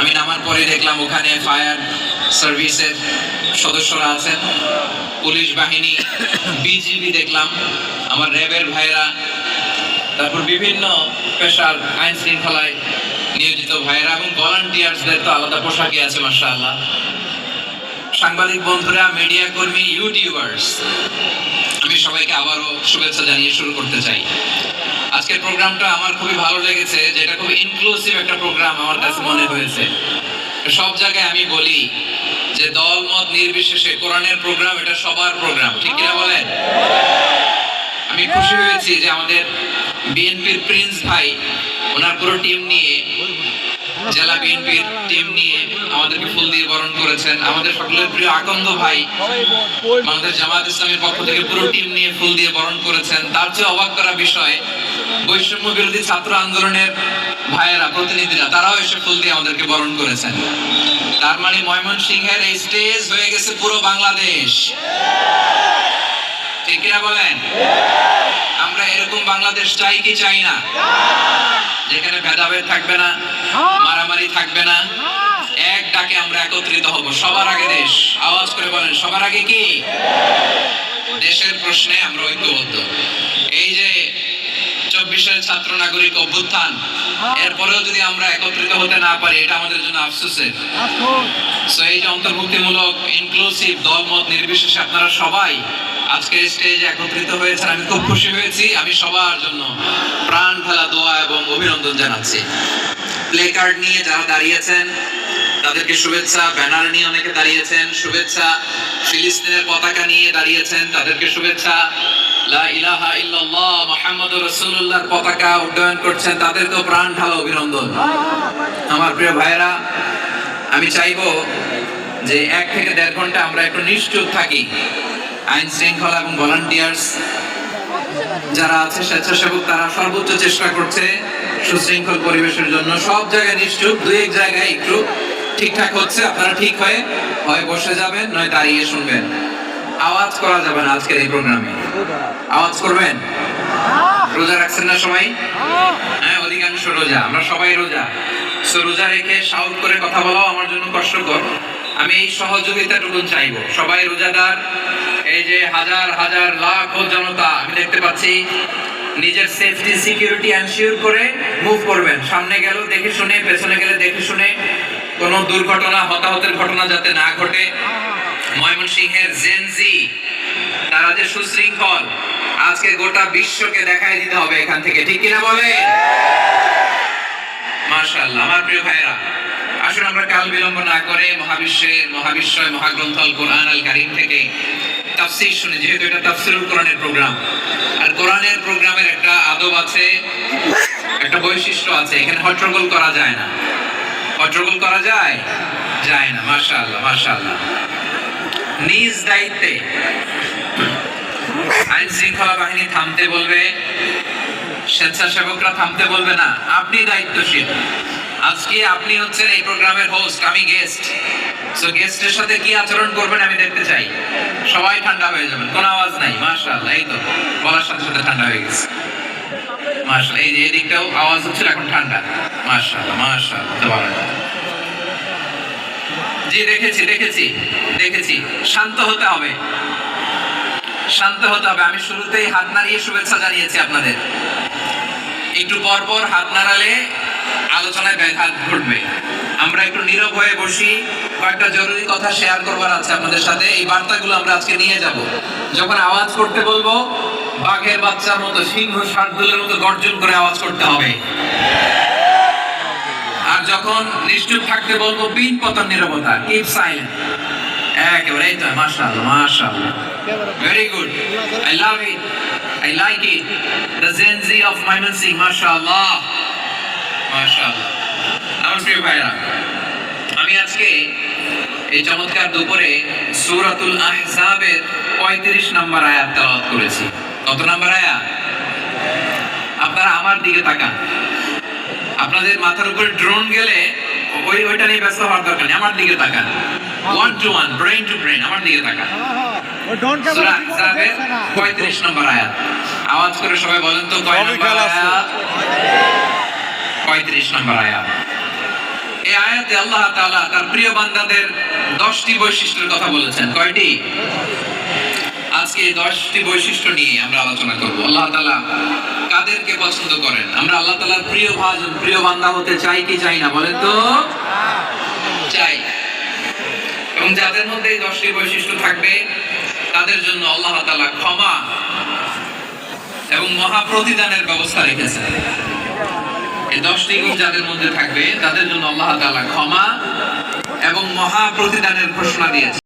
আমি নামার পরে দেখলাম ওখানে ফায়ার সার্ভিসের সদস্যরা আছেন। পুলিশ বাহিনী, বিজিবি দেখলাম, আমার র্যাবের ভাইরা তারপর বিভিন্ন পেশার আইন শৃঙ্খলায় নিয়োজিত ভাইরা এবং ভলান্টিয়ার্সদের তো আলাদা পোশাকে আছে, মাশাআল্লাহ। সাংবাদিক বন্ধুরা মিডিয়া কর্মী ইউটিউবার্স আমি সবাইকে আবারও শুভেচ্ছা জানিয়ে শুরু করতে চাই। আজকের প্রোগ্রামটা আমার খুবই ভালো লেগেছে যেটা খুব ইনক্লুসিভ একটা প্রোগ্রাম আমার কাছে মনে হয়েছে। সব জায়গায় আমি বলি যে দল মত নির্বিশেষে কোরআনের প্রোগ্রাম এটা সবার প্রোগ্রাম ঠিক কিনা বলেন? আমি খুশি হয়েছি যে আমাদের বিএনপির প্রিন্স ভাই ওনার পুরো টিম নিয়ে জেলা বিএনপির টিম নিয়ে আমাদেরকে ফুল দিয়ে বরণ করেছেন। আমাদের সকলের প্রিয় আকন্দ ভাই আমাদের জামাত ইসলামের পক্ষ থেকে পুরো টিম নিয়ে ফুল দিয়ে বরণ করেছেন। তার চেয়ে অবাক করা বিষয় বৈষম্য বিরোধী ছাত্র আন্দোলনের ভাইয়েরা, প্রতিনিধিরা, তারাও এসে ফুল দিয়ে আমাদেরকে বরণ করেছেন। তার মানে ময়মনসিংহের এই স্টেজ হয়ে গেছে পুরো বাংলাদেশ। ঠিক কিনা বলেন? আমরা এরকম বাংলাদেশ চাই কি চাই না? যেখানে ভেদাভেদ থাকবে না, মারামারি থাকবে না, এক ডাকে আমরা একত্রিত হব। সবার আগে দেশ। আওয়াজ করে বলেন, সবার আগে কি? দেশের প্রশ্নে আমরা ঐক্যবদ্ধ। চব্বিশের ছাত্র নাগরিক অভ্যুত্থান। এরপরেও যদি আমরা একত্রিত হতে না পারি এটা আমাদের জন্য আফসোসের। সো এই যে অন্তর্ভুক্তিমূলক ইনক্লুসিভ দলমত নির্বিশেষে আপনারা সবাই আজকে স্টেজে একত্রিত হয়েছেন। আমি খুব খুশি হয়েছি। আমি সবার জন্য প্রাণ ফেলা দোয়া এবং অভিনন্দন জানাচ্ছি। প্লে কার্ড নিয়ে যারা দাঁড়িয়েছেন তাদেরকে শুভেচ্ছা। ব্যানার নিয়ে অনেকে দাঁড়িয়েছেন শুভেচ্ছা। ফিলিস্তিনের পতাকা নিয়ে দাঁড়িয়েছেন তাদেরকে শুভেচ্ছা। লা ইলাহা ইল্লাল্লাহ। মুহাম্মাদুর রাসূলুল্লাহর পতাকা উড্ডয়ন করছেন তাদেরকেও প্রাণ ঢালা অভিনন্দন। আমার প্রিয় ভাইরা আমি চাইব যে এক থেকে দেড় ঘণ্টা আমরা একটু নিশ্চুপ থাকি। আইন শৃঙ্খলা এবং ভলান্টিয়ার্স যারা আছে, স্বেচ্ছাসেবক, তারা সর্বোচ্চ চেষ্টা করছে সুশৃঙ্খল পরিবেশের জন্য। সব জায়গায় নিশ্চুপ দুই এক জায়গায় একটু ঠিকঠাক হচ্ছে, আপনারা ঠিক হয়ে, হয় বসে যাবেন, নয় দাঁড়িয়ে শুনবেন। আওয়াজ করা যাবে না আজকের এই প্রোগ্রামে। আওয়াজ করবেন? রোজা রাখছেন না সবাই? হ্যাঁ অধিকাংশ রোজা। আমরা সবাই রোজা। সো রোজা রেখে শাউট করে কথা বলাও আমার জন্য কষ্টকর। আমি এই সহযোগিতাটুকু চাইব। সবাই রোজাদার, এই যে হাজার হাজার লাখ জনতা, আমি দেখতে পাচ্ছি, নিজের সেফটি সিকিউরিটি এনশিওর করে মুভ করবেন। সামনে গেল, দেখে শুনে, পেছনে গেলে দেখে শুনে কোনো দুর্ঘটনা, হতাহতের ঘটনা যাতে না ঘটে। ময়মনসিংহের জেনজি তারা যে সুশৃঙ্খল, আজকে গোটা বিশ্বকে দেখাই দিতে হবে এখান থেকে। ঠিক কিনা বলে মাশাআল্লাহ, আমার প্রিয় ভাইরা আসুন আমরা কাল বিলম্ব না করে মহাবিশ্বের মহাবিশ্বয় মহাগ্রন্থ কোরআন আল কারীম থেকে তাফসীর শুনে, যেহেতু এটা তাফসীরুল কোরআনের প্রোগ্রাম। আর কোরআনের প্রোগ্রামের একটা আদব আছে, একটা বৈশিষ্ট্য আছে, এখানে হট্টগোল করা যায় না। হট্টগোল করা যায়? যায় না, মাশাআল্লাহ মাশাআল্লাহ। নিজ দায়িত্বে। আইন শৃঙ্খলা বাহিনী থামতে বলবে, স্বেচ্ছাসেবকরা থামতে বলবে না, আপনি দায়িত্বশীল। আজকে আপনি হচ্ছেন এই প্রোগ্রামের হোস্ট আমি গেস্ট সো গেস্টের সাথে কি আচরণ করবেন আমি দেখতে চাই। সবাই ঠান্ডা হয়ে যাবেন, কোনো আওয়াজ নাই, মাশাআল্লাহ, এই তো, বলার সাথে সাথে ঠান্ডা হয়ে গেছে। মাশাআল্লাহ, এই যে এদিকটাও আওয়াজ হচ্ছিল এখন ঠান্ডা। মাশাআল্লাহ মাশাআল্লাহ জি, দেখেছি দেখেছি দেখেছি। শান্ত হতে হবে। শান্ত হতে হবে। আমি শুরুতেই হাত নাড়িয়ে শুভেচ্ছা জানিয়েছি আপনাদের। একটু পর পর হাত নাড়ালে আলোচনায় ব্যাঘাত ঘটবে। আমরা একটু নীরব হয়ে বসি। কয়েকটা জরুরি কথা শেয়ার করবার আছে আপনাদের সাথে। এই বার্তাগুলো আমরা আজকে নিয়ে যাব। যখন আওয়াজ করতে বলব, বাঘের বাচ্চার মতো সিংহ শার্দুলের মতো গর্জন করে আওয়াজ করতে হবে। যখন নিশ্চুপ থাকতে বলব পিন পতন নিরবতা কিপ সাইলেন্ট একেবারে, এই তো, মাশাআল্লাহ মাশাআল্লাহ। Very good I love it I like it the gen Z of Mymensingh মাশাআল্লাহ। মাশাআল্লাহ। আমার প্রিয় ভাইরা আমি আজকে এই চমৎকার দুপুরে সূরাতুল আহজাবের 35 নম্বর আয়াত তেলাওয়াত করেছি। কত নম্বর আয়াত? আপনারা আমার দিকে তাকান। আপনাদের মাথার উপরে ড্রোন গেলে ওই ওইটা নিয়ে ব্যস্ত হওয়ার দরকার নেই। আমার দিকে তাকান। One two one brain two brain আমার দিকে তাকান। 35 নম্বর আয়াত। আওয়াজ করে সবাই বলেন তো কয় নম্বর আয়াত? 35 নম্বর আয়াত। আয়াতে আল্লাহ তাআলা তার প্রিয় বান্দাদের দশটি বৈশিষ্ট্যের কথা বলেছেন। কয়টি? আজকে এই দশটি বৈশিষ্ট্য নিয়ে আমরা আলোচনা করব। আল্লাহ তাআলা কাদেরকে পছন্দ করেন? আমরা আল্লাহ তাআলার প্রিয় ভাজন প্রিয় বান্দা হতে চাই কি চাই না, বলেন তো? চাই। এবং যাদের মধ্যে এই দশটি বৈশিষ্ট্য থাকবে, তাদের জন্য আল্লাহ তালা ক্ষমা এবং মহা প্রতিদানের ব্যবস্থা রেখেছেন। এই দশটি গুণ যাদের মধ্যে থাকবে, তাদের জন্য আল্লাহ তাআলা ক্ষমা এবং মহা প্রতিদানের ঘোষণা দিয়েছে